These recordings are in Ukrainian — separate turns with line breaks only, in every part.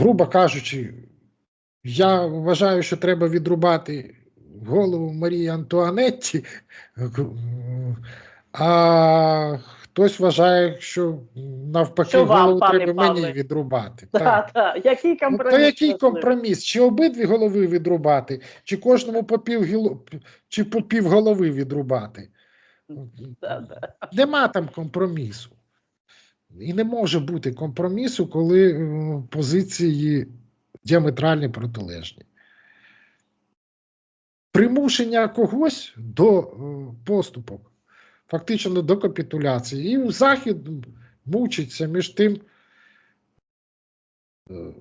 грубо кажучи, я вважаю, що треба відрубати голову Марії Антуанетті, а хтось вважає, що навпаки
Що вам,
голову треба
Павле?
мені відрубати.
Так,
Так.
так. Який
Ну, то який компроміс? Чи обидві голови відрубати, чи кожному по пів, гіло- чи по пів голови відрубати?
Да, да.
Нема там компромісу. І не може бути компромісу, коли е, позиції діаметрально протилежні. Примушення когось до е, поступок, фактично до капітуляції. І Захід мучиться між тим. е,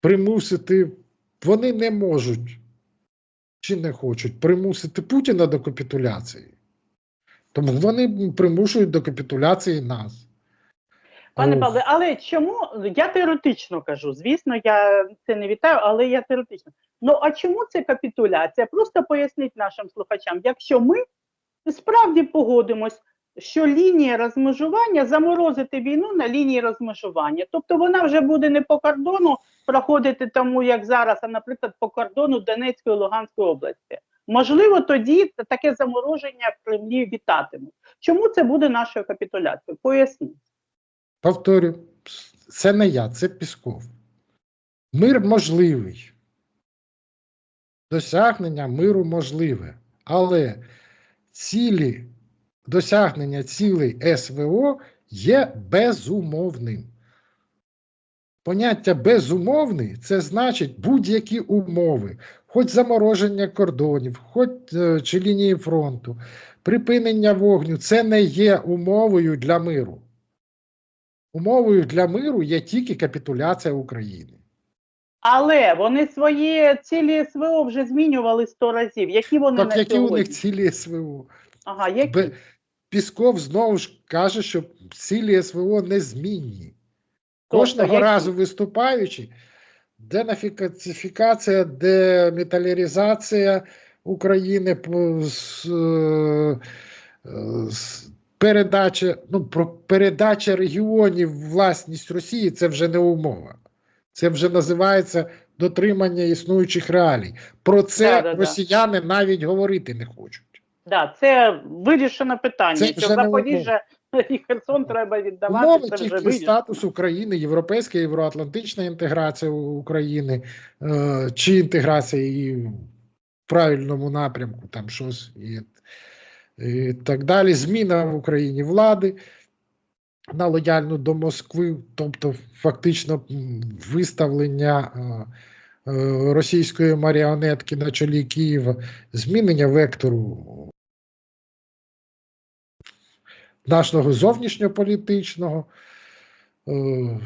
Примусити, вони не можуть чи не хочуть примусити Путіна до капітуляції. Тому вони примушують до капітуляції нас.
Пане Павле, але чому я теоретично кажу? Звісно, я це не вітаю, але я теоретично. Ну а чому це капітуляція? Просто поясніть нашим слухачам, якщо ми справді погодимось, що лінія розмежування заморозити війну на лінії розмежування, тобто вона вже буде не по кордону проходити тому, як зараз, а наприклад, по кордону Донецької Луганської області. Можливо, тоді таке замороження в Кремлі вітатимуть. Чому це буде нашою капітуляцією? Поясніть.
Повторю, це не я, це Пісков. Мир можливий. Досягнення миру можливе. Але цілі, досягнення цілей СВО є безумовним. Поняття безумовний це значить будь-які умови, хоч замороження кордонів, хоч е, чи лінії фронту, припинення вогню це не є умовою для миру. Умовою для миру є тільки капітуляція України.
Але вони свої цілі СВО вже змінювали сто разів. Які вони
Так
на
які у них цілі СВО?
Ага, які?
Пісков знову ж каже, що цілі СВО незмінні.
Тобто,
Кожного
які?
разу виступаючи, денацифікація, деметаляризація України, е, передача, ну, про передача регіонів власність Росії це вже не умова. Це вже називається дотримання існуючих реалій. Про це
Да-да-да.
росіяни навіть говорити не хочуть.
Да, це вирішено питання.
Це
що
вже не
Запоріжжя і Херсон треба віддавати.
Умови
це вже
тільки статус України, європейська євроатлантична інтеграція України, е, чи інтеграція і в правильному напрямку, там щось і, і так далі. Зміна в Україні влади на лояльну до Москви, тобто фактично виставлення е, е, російської маріонетки на чолі Києва, змінення вектору нашого зовнішньополітичного, дефрагментації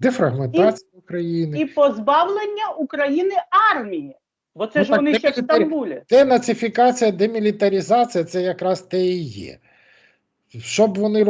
дефрагментація України,
І позбавлення України армії. Бо це
Ну,
ж
так,
вони ще в Стамбулі.
денацифікація, демілітаризація це якраз те і є. Щоб вони